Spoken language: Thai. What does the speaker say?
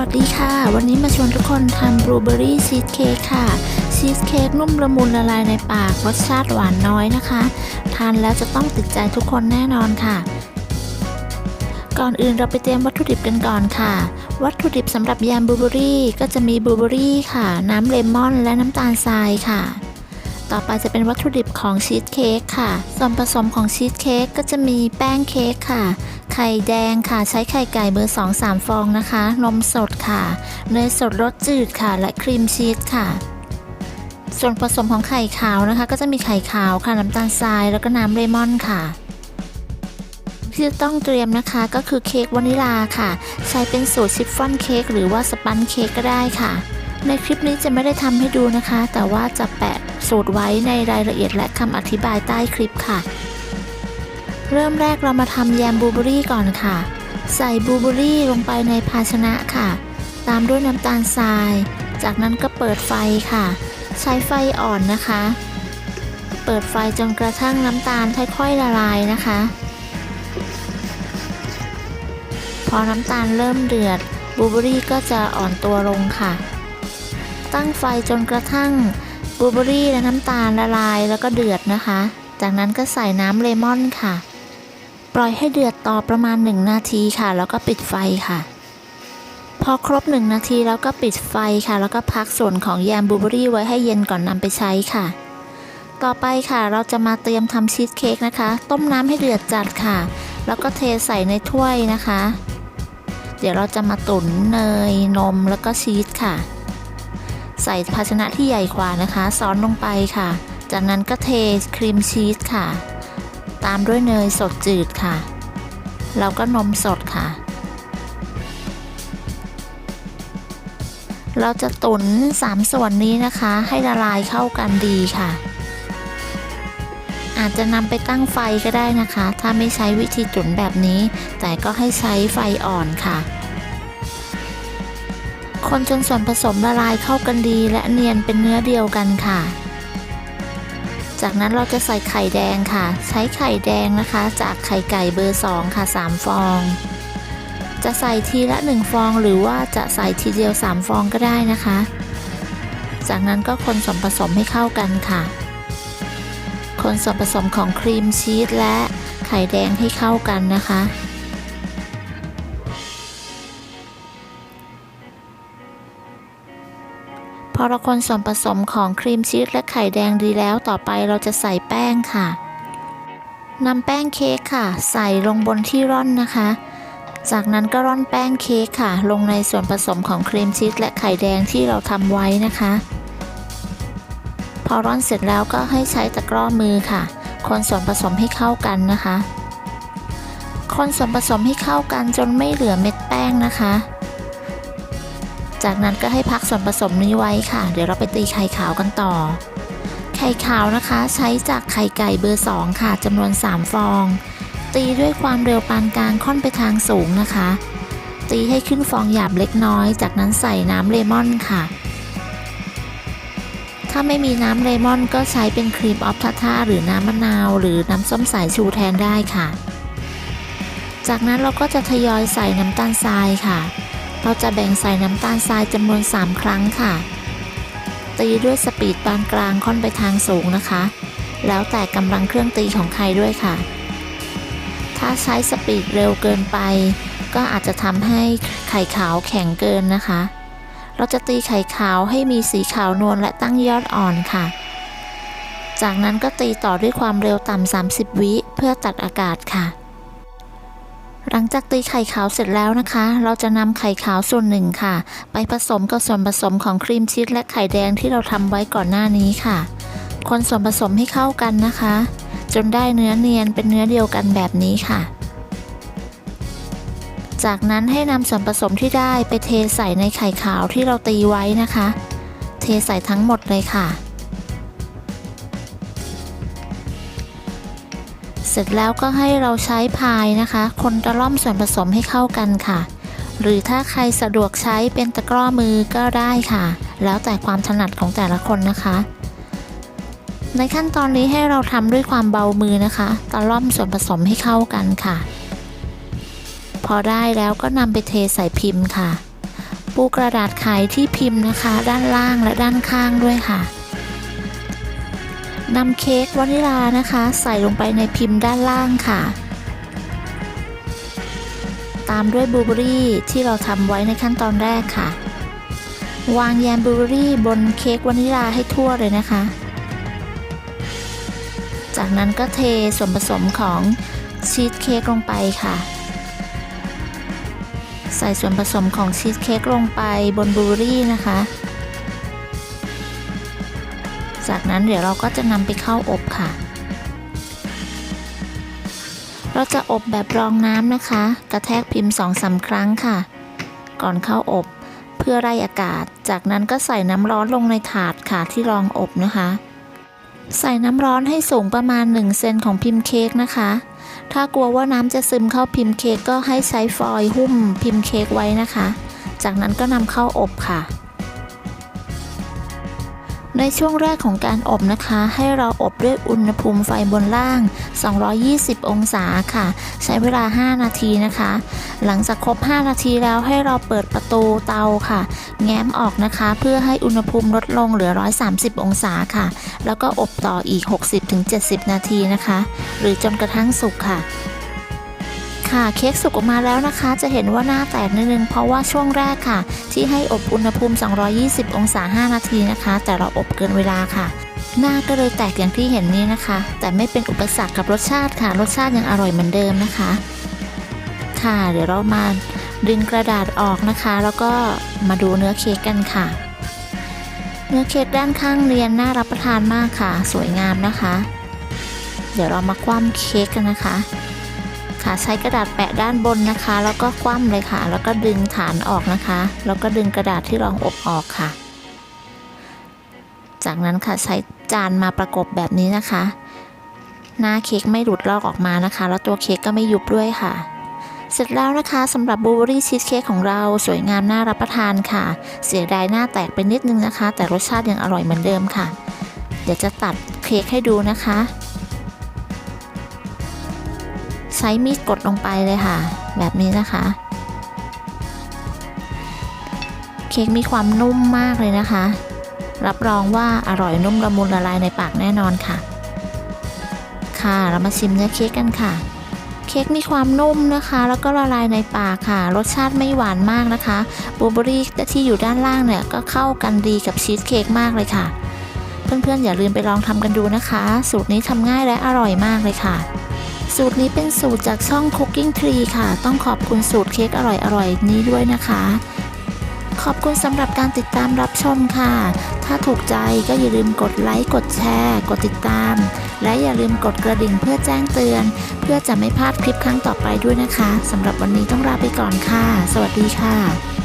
วัสดีค่ะ วันนี้มาชวนทุกคนทำบลูเบอรี่ชีสเค้กค่ะ ชีสเค้กนุ่มละมุนละลายในปากรสชาติหวานน้อยนะคะ ทานแล้วจะต้องติดใจทุกคนแน่นอนค่ะ ก่อนอื่นเราไปเตรียมวัตถุดิบกันก่อนค่ะ วัตถุดิบสำหรับยำบลูเบอรี่ก็จะมีบลูเบอรี่ค่ะ น้ำเลมอนและน้ำตาลทรายค่ะ ต่อไปจะเป็นวัตถุดิบของชีสเค้กค่ะ ส่วนผสมของชีสเค้กก็จะมีแป้งเค้กค่ะ ไข่แดงค่ะ ใช้ไข่ไก่เบอร์ 2-3 ฟองนะคะ นมสดค่ะเนยสดรสจืดค่ะ และครีมชีสค่ะ ส่วนผสมของไข่ขาวนะคะ ก็จะมีไข่ขาวค่ะน้ำตาลทรายแล้วก็น้ำเลมอนค่ะที่จะต้องเตรียมนะคะก็คือเค้กวานิลาค่ะ ใช้เป็นสูตรชิฟฟ่อนเค้กหรือว่าสปันเค้กก็ได้ค่ะ ในคลิปนี้จะไม่ได้ทำให้ดูนะคะ แต่ว่าจะแปะสูตรไว้ในรายละเอียดและคำอธิบายใต้คลิปค่ะ เริ่มแรกเรามาทำแยมบูเบอรี่ก่อนค่ะ ใส่บูเบอรี่ลงไปในภาชนะค่ะ ตามด้วยน้ำตาลทราย จากนั้นก็เปิดไฟค่ะ ใช้ไฟอ่อนนะคะ เปิดไฟจนกระทั่งน้ำตาลค่อยๆละลายนะคะ พอน้ำตาลเริ่มเดือดบูเบอรี่ก็จะอ่อนตัวลงค่ะ ตั้งไฟจนกระทั่งบลูเบอรี่และน้ำตาลละลายแล้วก็เดือดนะคะ จากนั้นก็ใส่น้ำเลมอนค่ะ ปล่อยให้เดือดต่อประมาณ 1 นาทีค่ะ แล้วก็ปิดไฟค่ะ พอครบ 1 นาทีแล้วก็ปิดไฟค่ะ แล้วก็พักส่วนของแยมบลูเบอรี่ไว้ให้เย็นก่อนนำไปใช้ค่ะ ต่อไปค่ะเราจะมาเตรียมทำชีสเค้กนะคะ ต้มน้ำให้เดือดจัดค่ะ แล้วก็เทใส่ในถ้วยนะคะ เดี๋ยวเราจะมาตุ๋นเนยนมแล้วก็ชีสค่ะ ใส่ภาชนะที่ใหญ่กว่านะคะ ซ้อนลงไปค่ะ จากนั้นก็เทครีมชีสค่ะ ตามด้วยเนยสดจืดค่ะ แล้วก็นมสดค่ะ เราจะตุ๋น3 ส่วนนี้นะคะ ให้ละลายเข้ากันดีค่ะ อาจจะนำไปตั้งไฟก็ได้นะคะ ถ้าไม่ใช้วิธีตุ๋นแบบนี้ แต่ก็ให้ใช้ไฟอ่อนค่ะ คนจนส่วนผสมละลายเข้ากันดีและเนียนเป็นเนื้อเดียวกันค่ะ จากนั้นเราจะใส่ไข่แดงค่ะ ใช้ไข่แดงนะคะ จากไข่ไก่เบอร์ 2 ค่ะ 3 ฟอง จะใส่ทีละ 1 ฟองหรือว่าจะใส่ทีเดียว 3 ฟองก็ได้นะคะ จากนั้นก็คนส่วนผสมให้เข้ากันค่ะ คนส่วนผสมของครีมชีสและไข่แดงให้เข้ากันนะคะ อเราคนส่วนผสมของครีมชีสและไข่แดงดีแล้วต่อไปเราจะใส่แป้งค่ะนำแป้งเค้กค่ะ ใส่ลงบนที่ร่อนนะคะ จากนั้นก็ร่อนแป้งเค้กค่ะ ลงในส่วนผสมของครีมชีสและไข่แดงที่เราทำไว้นะคะ พอร่อนเสร็จแล้วก็ให้ใช้ตะกร้อมือค่ะ คนส่วนผสมให้เข้ากันนะคะ คนส่วนผสมให้เข้ากันจนไม่เหลือเม็ดแป้งนะคะ จากนั้นก็ให้พักส่วนผสมนี้ไว้ค่ะ เดี๋ยวเราไปตีไข่ขาวกันต่อ ไข่ขาวนะคะ ใช้จากไข่ไก่เบอร์ 2 ค่ะจำนวน 3 ฟอง ตีด้วยความเร็วปานกลางค่อนไปทางสูงนะคะ ตีให้ขึ้นฟองหยาบเล็กน้อย จากนั้นใส่น้ำเลมอนค่ะ ถ้าไม่มีน้ำเลมอนก็ใช้เป็นครีมออฟทาท่าหรือน้ำมะนาว หรือน้ำส้มสายชูแทนได้ค่ะ จากนั้นเราก็จะทยอยใส่น้ำตาลทรายค่ะ เราจะแบ่งใส่น้ำตาลทรายจำนวน 3 ครั้งค่ะ ตีด้วยสปีดปานกลางค่อนไปทางสูงนะคะ แล้วแต่กำลังเครื่องตีของใครด้วยค่ะ ถ้าใช้สปีดเร็วเกินไป ก็อาจจะทำให้ไข่ขาวแข็งเกินนะคะ เราจะตีไข่ขาวให้มีสีขาวนวลและตั้งยอดอ่อนค่ะ จากนั้นก็ตีต่อด้วยความเร็วต่ำ30 วิเพื่อตัดอากาศค่ะ หลังจากตีไข่ขาวเสร็จแล้วนะคะ เราจะนำไข่ขาวส่วนหนึ่งค่ะ ไปผสมกับส่วนผสมของครีมชีสและไข่แดงที่เราทำไว้ก่อนหน้านี้ค่ะ คนส่วนผสมให้เข้ากันนะคะ จนได้เนื้อเนียนเป็นเนื้อเดียวกันแบบนี้ค่ะ จากนั้นให้นำส่วนผสมที่ได้ไปเทใส่ในไข่ขาวที่เราตีไว้นะคะ เทใส่ทั้งหมดเลยค่ะ เสร็จแล้วก็ให้เราใช้พายนะคะ คนตะล่อมส่วนผสมให้เข้ากันค่ะ หรือถ้าใครสะดวกใช้เป็นตะกร้อมือก็ได้ค่ะ แล้วแต่ความถนัดของแต่ละคนนะคะ ในขั้นตอนนี้ให้เราทำด้วยความเบามือนะคะ ตะล่อมส่วนผสมให้เข้ากันค่ะ พอได้แล้วก็นำไปเทใส่พิมพ์ค่ะ ปูกระดาษไขที่พิมพ์นะคะ ด้านล่างและด้านข้างด้วยค่ะ นำเค้กวานิลานะคะ ใส่ลงไปในพิมพ์ด้านล่างค่ะ ตามด้วยบลูเบอรี่ที่เราทำไว้ในขั้นตอนแรกค่ะ วางแยมบลูเบอรี่บนเค้กวานิลาให้ทั่วเลยนะคะ จากนั้นก็เทส่วนผสมของชีสเค้กลงไปค่ะ ใส่ส่วนผสมของชีสเค้กลงไปบนบลูเบอรี่นะคะ จากนั้นเดี๋ยวเราก็จะนำไปเข้าอบค่ะ เราจะอบแบบรองน้ำนะคะ กระแทกพิมพ์2อสาครั้งค่ะ ก่อนเข้าอบเพื่อไล่อากาศ จากนั้นก็ใส่น้ำร้อนลงในถาดค่ะที่รองอบนะคะ ใส่น้ำร้อนให้สูงประมาณ 1 เซนของพิมพ์เค้กนะคะ ถ้ากลัวว่าน้ำจะซึมเข้าพิมพ์เค้กก็ให้ใช้ฟอยล์หุ้มพิมพ์เค้กไว้นะคะ จากนั้นก็นำเข้าอบค่ะ ในช่วงแรกของการอบนะคะ ให้เราอบด้วยอุณหภูมิไฟบนล่าง 220 องศาค่ะ ใช้เวลา 5 นาทีนะคะ หลังจากครบ 5 นาทีแล้วให้เราเปิดประตูเตาค่ะ แง้มออกนะคะ เพื่อให้อุณหภูมิลดลงเหลือ 130 องศาค่ะ แล้วก็อบต่ออีก 60-70 นาทีนะคะ หรือจนกระทั่งสุกค่ะ ค่ะ เค้กสุกออกมาแล้วนะคะ จะเห็นว่าหน้าแตกนิดนึง เพราะว่าช่วงแรกค่ะ ที่ให้อบอุณหภูมิ 220 องศา 5 นาทีนะคะ แต่เราอบเกินเวลาค่ะ หน้าก็เลยแตกอย่างที่เห็นนี้นะคะ แต่ไม่เป็นอุปสรรคกับรสชาติค่ะ รสชาติยังอร่อยเหมือนเดิมนะคะ ค่ะ เดี๋ยวเรามาดึงกระดาษออกนะคะ แล้วก็มาดูเนื้อเค้กกันค่ะ เนื้อเค้กด้านข้างเรียนน่ารับประทานมากค่ะ สวยงามนะคะ เดี๋ยวเรามาคว่ำเค้กกันนะคะ ค่ะใช้กระดาษแปะด้านบนนะคะ แล้วก็คว่ำเลยค่ะ แล้วก็ดึงฐานออกนะคะ แล้วก็ดึงกระดาษที่รองอบออกค่ะ จากนั้นค่ะใช้จานมาประกบแบบนี้นะคะ หน้าเค้กไม่หลุดลอกออกมานะคะ แล้วตัวเค้กก็ไม่ยุบด้วยค่ะ เสร็จแล้วนะคะสำหรับบลูเบอรี่ชีสเค้กของเราสวยงามน่ารับประทานค่ะ เสียดายหน้าแตกไปนิดนึงนะคะ แต่รสชาติยังอร่อยเหมือนเดิมค่ะ เดี๋ยวจะตัดเค้กให้ดูนะคะ ใช้มีดกดลงไปเลยค่ะ แบบนี้นะคะ เค้กมีความนุ่มมากเลยนะคะ รับรองว่าอร่อยนุ่มละมุนละลายในปากแน่นอนค่ะ ค่ะเรามาชิมเนื้อเค้กกันค่ะ เค้กมีความนุ่มนะคะ แล้วก็ละลายในปากค่ะ รสชาติไม่หวานมากนะคะบลูเบอรี่ที่อยู่ด้านล่างเนี่ยก็เข้ากันดีกับชีสเค้กมากเลยค่ะ เพื่อนๆอย่าลืมไปลองทำกันดูนะคะ สูตรนี้ทำง่ายและอร่อยมากเลยค่ะ สูตรนี้เป็นสูตรจากช่อง Cooking Tree ค่ะ ต้องขอบคุณสูตรเค้กอร่อยๆ นี้ด้วยนะคะ ขอบคุณสำหรับการติดตามรับชมค่ะ ถ้าถูกใจก็อย่าลืมกดไลค์ กดแชร์ กดติดตาม และอย่าลืมกดกระดิ่งเพื่อแจ้งเตือน เพื่อจะไม่พลาดคลิปครั้งต่อไปด้วยนะคะสำหรับวันนี้ต้องลาไปก่อนค่ะ สวัสดีค่ะ